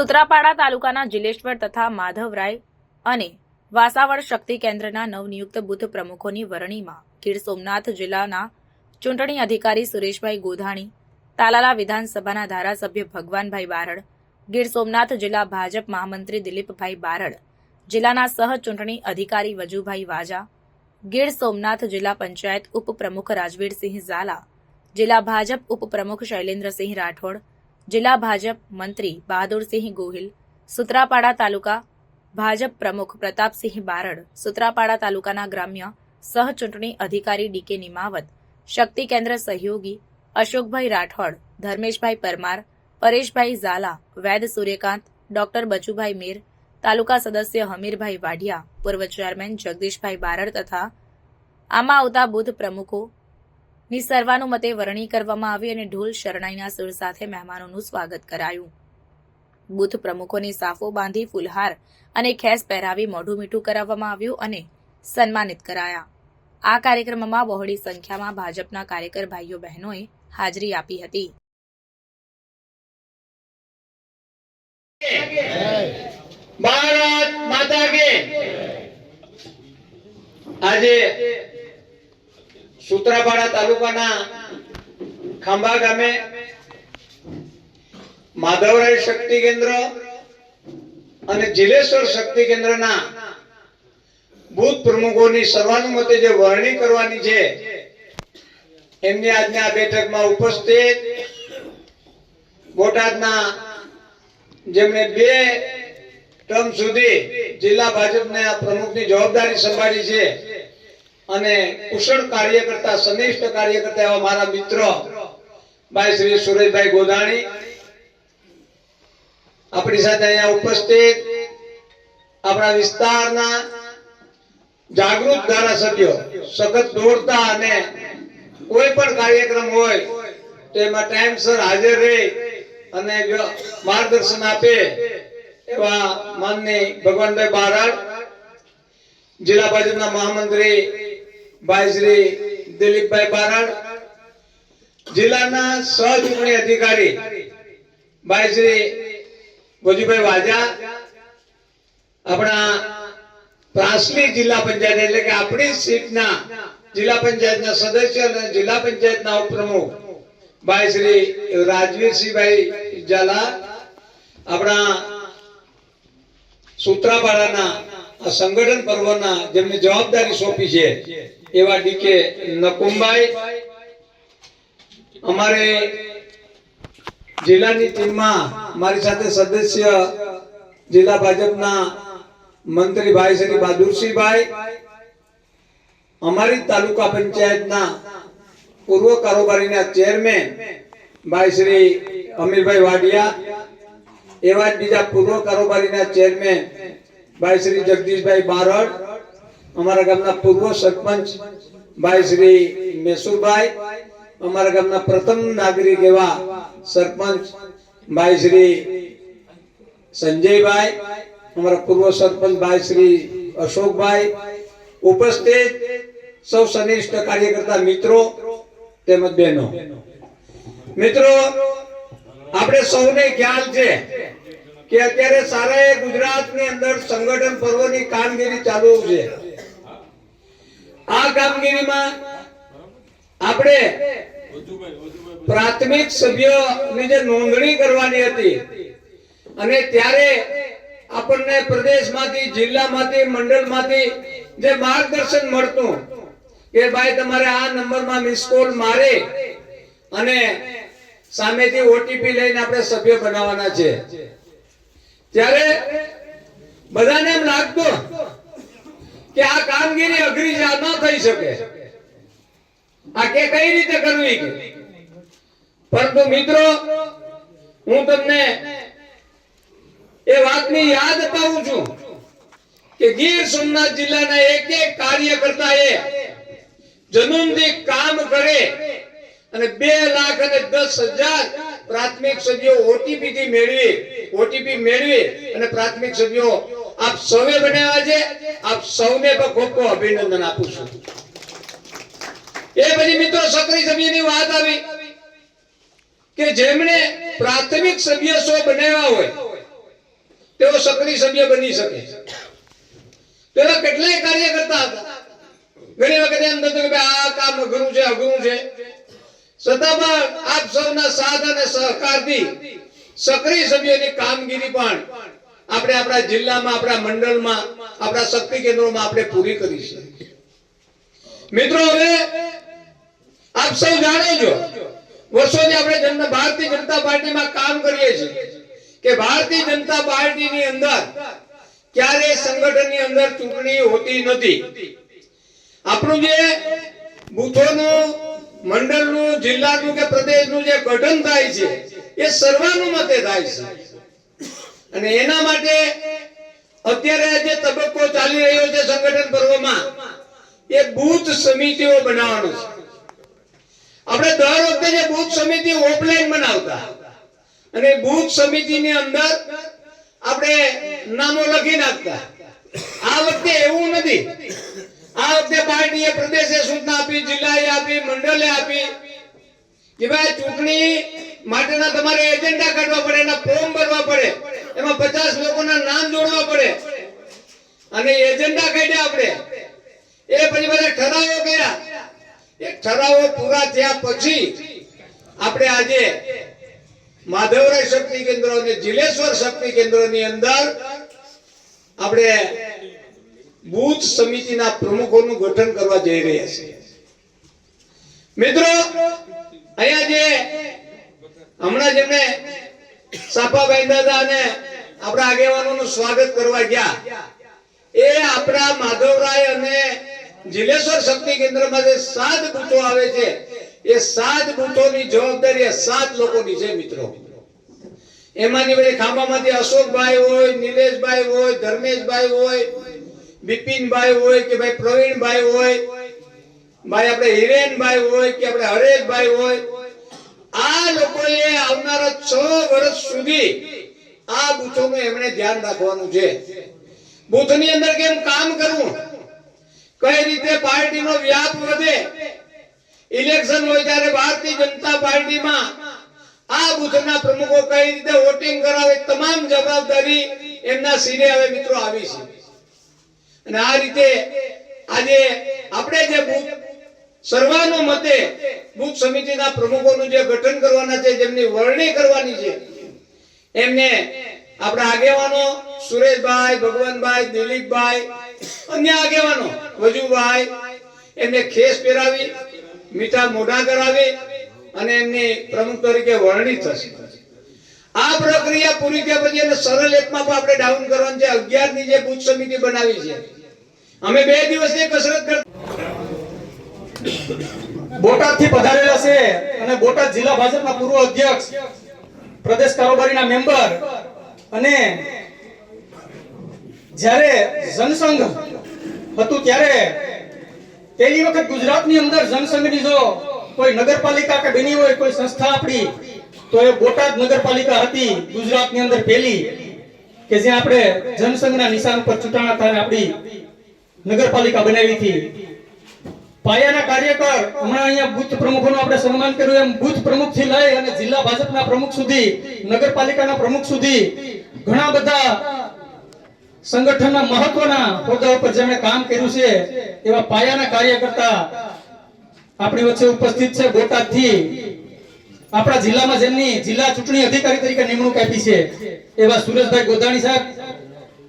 સુત્રાપાડા તાલુકાના જિલેશ્વર તથા માધવરાય અને વાસાવડ શક્તિ કેન્દ્રના નવનિયુક્ત બુથ પ્રમુખોની વરણીમાં ગીર સોમનાથ જિલ્લાના ચૂંટણી અધિકારી સુરેશભાઈ ગોધાણી, તાલાલા વિધાનસભાના ધારાસભ્ય ભગવાનભાઈ બારડ, ગીર સોમનાથ જિલ્લા ભાજપ મહામંત્રી દિલીપભાઈ બારડ, જિલ્લાના સહ ચૂંટણી અધિકારી વજુભાઈ વાજા, ગીર સોમનાથ જિલ્લા પંચાયત ઉપપ્રમુખ રાજવીરસિંહ ઝાલા જિલ્લા ભાજપ ઉપપ્રમુખ શૈલેન્દ્રસિંહ રાઠોડ, જિલ્લા ભાજપ મંત્રી બહાદુરસિંહ ગોહિલ, સુત્રાપાડા તાલુકા ભાજપ પ્રમુખ પ્રતાપસિંહ બારડ, સુત્રાપાડા તાલુકાના ગ્રામ્ય સહ ચૂંટણી અધિકારી ડીકે નિમાવત, શક્તિ કેન્દ્ર સહયોગી અશોકભાઈ રાઠોડ, ધર્મેશભાઈ પરમાર, પરેશભાઈ ઝાલા, વૈદ સૂર્યકાંત, ડોક્ટર બચુભાઈ મીર, તાલુકા સદસ્ય હમીરભાઈ વાઢિયા, પૂર્વ ચેરમેન જગદીશભાઈ બારડ તથા આમાં આવતા બુથ પ્રમુખો ની સર્વાનુમતે વરણી કરવામાં આવી અને ઢોલ શરણાઈના સુર સાથે મહેમાનોનું સ્વાગત કરાયું. બુથ પ્રમુખોની સાફો બાંધી ફુલહાર અને ખેસ પહેરાવી મોઢું મીઠું કરાવવામાં આવ્યું અને સન્માનિત કરાયા. આ કાર્યક્રમમાં બહોળી સંખ્યામાં ભાજપના કાર્યકર ભાઈઓ બહેનોએ હાજરી આપી હતી. ભારત માતા કે આજે સુત્રાપાડા તાલુકાના ખાંભા ગામે માધવરાય શક્તિ કેન્દ્ર અને જિલેશ્વર શક્તિ કેન્દ્રના બુથ પ્રમુખોની સર્વાનુમતે જે વરણી કરવાની છે, એમની આજની આ બેઠકમાં ઉપસ્થિત બોટાદના જેમણે બે ટર્મ સુધી જિલ્લા ભાજપના પ્રમુખની જવાબદારી સંભાળી છે અને કુશળ કાર્યકર્તા સનિષ્ઠ કાર્યકર્તા એવા મારા મિત્ર ભાઈ શ્રી સુરેશભાઈ ગોદાણી. આપણી સાથે અહીંયા ઉપસ્થિત આપણા વિસ્તારના જાગૃત ધારાસભ્યો, સખત દોડતા અને કોઈ પણ કાર્યક્રમ હોય તો એમાં ટાઈમસર હાજર રહે અને માર્ગદર્શન આપે એવા માનની ભગવાનભાઈ બારાડ, જિલ્લા ભાજપના મહામંત્રી જિલ્લા પંચાયત એટલે સદસ્ય અને જિલ્લા પંચાયતના ઉપપ્રમુખ ભાઈ શ્રી રાજવીરસિંહભાઈ ઝાલા, આપણા સૂત્રાપાડાના સંગઠન પર્વના જેમને જવાબદારી સોંપી છે એવા ડીકે નકુમભાઈ અમારે જિલ્લાની ટીમમાં મારી સાથે સદસ્ય જિલ્લા ભાજપના મંત્રી ભાઈ શ્રી બહાદુરસિંહભાઈ, અમારી તાલુકા પંચાયતના પૂર્વ કારોબારીના ચેરમેન ભાઈ શ્રી અમીરભાઈ વાડિયા, એવા જ બીજા પૂર્વ કારોબારીના ચેરમેન ભાઈ શ્રી જગદીશભાઈ બારડ અમારા ગામના પૂર્વ સરપંચ ભાઈ શ્રી મેસુરભાઈ, અમારા ગામના પ્રથમ નાગરિક એવા સરપંચ ભાઈ શ્રી સંજયભાઈ, અમારા પૂર્વ સરપંચ ભાઈ શ્રી અશોકભાઈ, ઉપસ્થિત સૌ સનિષ્ઠ કાર્યકર્તા મિત્રો તેમજ બહેનો. મિત્રો, આપણે સૌને ખ્યાલ છે કે અત્યારે સારા ગુજરાતની અંદર સંગઠન પર્વની કામગીરી ચાલુ છે. આ કામગીરીમાં આપણે પ્રાથમિક સભ્યોની જે નોંધણી કરવાની હતી અને ત્યારે આપણને પ્રદેશમાંથી, જિલ્લામાંથી, મંડળમાંથી જે માર્ગદર્શન મળતું કે ભાઈ તમારે આ નંબરમાં મિસ કોલ મારે અને સામેથી ઓટીપી લઈને આપણે સભ્ય બનાવવાના છે. ત્યારે બધાને એમ લાગતું કે આ કામગીરી અઘરી ન થઈ શકે. આ કે કઈ રીતે કરવી? કે પરંતુ મિત્રો, હું તમને એ વાતની યાદ અપાવું છું કે ગીર સોમનાથ જિલ્લાના એક એક કાર્યકર્તા એ જનુનથી કામ કરે અને બે લાખ અને દસ હજાર પ્રાથમિક સભ્યો ઓટીપી થી મેળવી, ઓટીપી મેળવી અને પ્રાથમિક સભ્યો આપ સૌએ બનાવ્યા છે. આપ સૌને પણ ખૂબ ખૂબ અભિનંદન આપું છું. એ પછી મિત્રો સક્રિય સભ્યની વાત આવી કે જેમણે પ્રાથમિક સભ્ય સો બનાવ્યા હોય, તેઓ સક્રિય સભ્ય બની શકે. પેલા કેટલાય કાર્ય કરતા હતા. ઘણી વખત એમ થતું કે આ કામ અઘરું છે અઘરું છે. છતાં પણ આપ સૌના સાથ અને સહકારથી સક્રિય સભ્યોની કામગીરી પણ આપણે આપણા જિલ્લામાં, આપણા મંડળમાં, આપણા શક્તિ કેન્દ્રોમાં આપણે પૂરી કરીશું મિત્રો, હવે આપ સૌ જાણો છો, વર્ષોથી આપણે ભારતીય જનતા પાર્ટીમાં કામ કરીએ છીએ કે ભારતીય જનતા પાર્ટીની અંદર ક્યારે સંગઠનની અંદર ચૂંટણી હોતી નથી. આપણું જે બુથોનું, મંડળનું, જિલ્લાનું કે પ્રદેશનું જે ગઠન થાય છે, એ સર્વાનુમતે થાય છે. અને એના માટે અત્યારે જે તબક્કો ચાલી રહ્યો છે સંગઠન પર્વમાં, એ બૂથ સમિતિઓ બનાવવાનું છે. આપણે દર વખતે જે બૂથ સમિતિ ઓફલાઈન બનાવતા, અને બૂથ સમિતિની અંદર આપણે નામો લખી નાખતા. આ વખતે એવું નથી. આ વખતે પાર્ટીએ પ્રદેશે સૂચના આપી, જિલ્લાએ આપી, મંડળે આપી કે ભાઈ ચૂંટણી માટેના તમારે એજન્ડા કાઢવા પડે, એના ફોર્મ ભરવા પડે. એમાં પચાસ લોકોના નામ જોડવા પડે. અને એજન્ડા કાઢ્યા આપણે. એ પછી બધા ઠરાવો કર્યા. એ ઠરાવો પૂરા થયા પછી આપણે આજે માધવરાય શક્તિ કેન્દ્ર અને જિલેશ્વર શક્તિ કેન્દ્રની અંદર આપણે બૂથ સમિતિના પ્રમુખોનું ગઠન કરવા જઈ રહ્યા છીએ. મિત્રો, અહીંયા જે હમણાં સાપા બાંધ્યા હતા અને આપણા આગેવાનોનું સ્વાગત કરવા ગયા. એ આપણા માધવરાય અને જિલેશ્વર શક્તિ કેન્દ્રમાં જે સાત બૂથો આવે છે, એ સાત બૂથોની જવાબદારી સાત લોકોની છે મિત્રો. એમાંની બધી ખાંભામાંથી અશોકભાઈ હોય, નિલેશભાઈ હોય, ધર્મેશભાઈ હોય, બિપિનભાઈ હોય કે ભાઈ પ્રવીણભાઈ હોય, ભાઈ આપણે હિરેનભાઈ હોય કે આપણે હરેશભાઈ હોય, આ લોકોએ આવનારા છ વર્ષ સુધી આ બૂથોનું એમણે ધ્યાન રાખવાનું છે. બૂથની અંદર કેમ કામ કરવું? કઈ રીતે પાર્ટીનો વ્યાપ વધે? ઇલેક્શન હોય ત્યારે ભારતીય જનતા પાર્ટીમાં આ બૂથના પ્રમુખો કઈ રીતે વોટિંગ કરાવે તમામ જવાબદારી એમના સિરે હવે મિત્રો આવી છે. અને આ રીતે આજે આપણે જે બુથ સર્વાનો મતે બુથ સમિતિના પ્રમુખોનું જે ગઠન કરવાના છે, જેમની વરણી કરવાની છે એમને આપણા આગેવાનો સુરેશભાઈ, ભગવાનભાઈ, દિલીપભાઈ, અન્ય આગેવાનો, વજુભાઈ, એમને ખેસ પહેરાવી, મીઠા મોઢા કરાવી અને એમની પ્રમુખ તરીકે વરણી થશે. આ પ્રક્રિયા પૂરી થયા પછી સરળ એકમાં પણ આપણે ડાઉન કરવાનું છે. 11 ની જે બૂથ સમિતિ બનાવી છે, અમે બે દિવસની કસરત કરતા બોટાદથી પધારેલા છે અને બોટાદ જિલ્લા ભાજપના પૂર્વ અધ્યક્ષ પ્રદેશ કારોબારીના મેમ્બર અને જ્યારે જનસંઘ હતું ત્યારે પહેલી વખત ગુજરાતની અંદર જનસંઘની જો કોઈ નગરપાલિકા કે બની હોય, કોઈ સંસ્થા આપણી, તો એ બોટાદ નગરપાલિકા હતી ગુજરાતની અંદર પહેલી, કે જ્યાં આપણે જનસંઘના નિશાન પર ચૂંટાણા થાય આપણી નગરપાલિકા બનાવી હતી. પાયાના કાર્યકર, હમણાં અહીંયા બુથ પ્રમુખોનું આપણે સન્માન કર્યું, એમ બુથ પ્રમુખથી લઈ અને જિલ્લા ભાજપના પ્રમુખ સુધી, નગરપાલિકાના પ્રમુખ સુધી, ઘણા બધા સંગઠનના મહત્વના હોદ્દા ઉપર જેમણે કામ કર્યું છે, એવા પાયાના કાર્યકર્તા આપણી વચ્ચે ઉપસ્થિત છે. બોટાદથી આપણા જિલ્લામાં જેમની જિલ્લા ચૂંટણી અધિકારી તરીકે નિમણૂક આપી છે, એવા સુરેશભાઈ ગોધાણી સાહેબ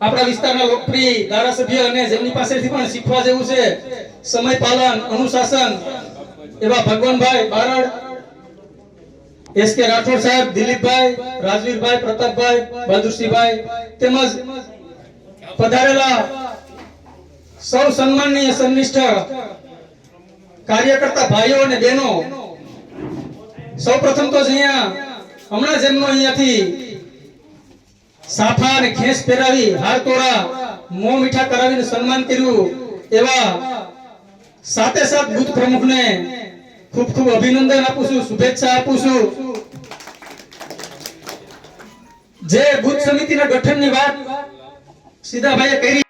આપણા વિસ્તારના લોકપ્રિય ધારાસભ્ય અને જેમની પાસેથી પણ શીખવા જેવું છે, સમય પાલન, અનુશાસન, એવા ભગવાનભાઈ બારડ, એસ કે રાઠોડ સાહેબ, દિલીપભાઈ, રાજવીરભાઈ, પ્રતાપભાઈ, બહાદુરસિંહભાઈ તેમજ પધારેલા સૌ સન્માનનીય સંનિષ્ઠ કાર્યકર્તા ભાઈઓ અને બહેનો સૌ પ્રથમ તો અહીંયા, હમણાં જ એમનો અહીંયાથી સાફા અને ખેસ પહેરાવી હાર તોરા મોં મીઠા કરાવીને સન્માન કર્યું એવા સાથે સાથ બુથ પ્રમુખને ખૂબ ખૂબ અભિનંદન આપું છું, શુભેચ્છા આપું છું. જે બુથ સમિતિના ગઠનની વાત સીધાભાઈએ કરી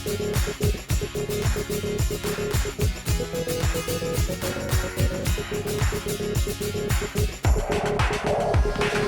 Thank you.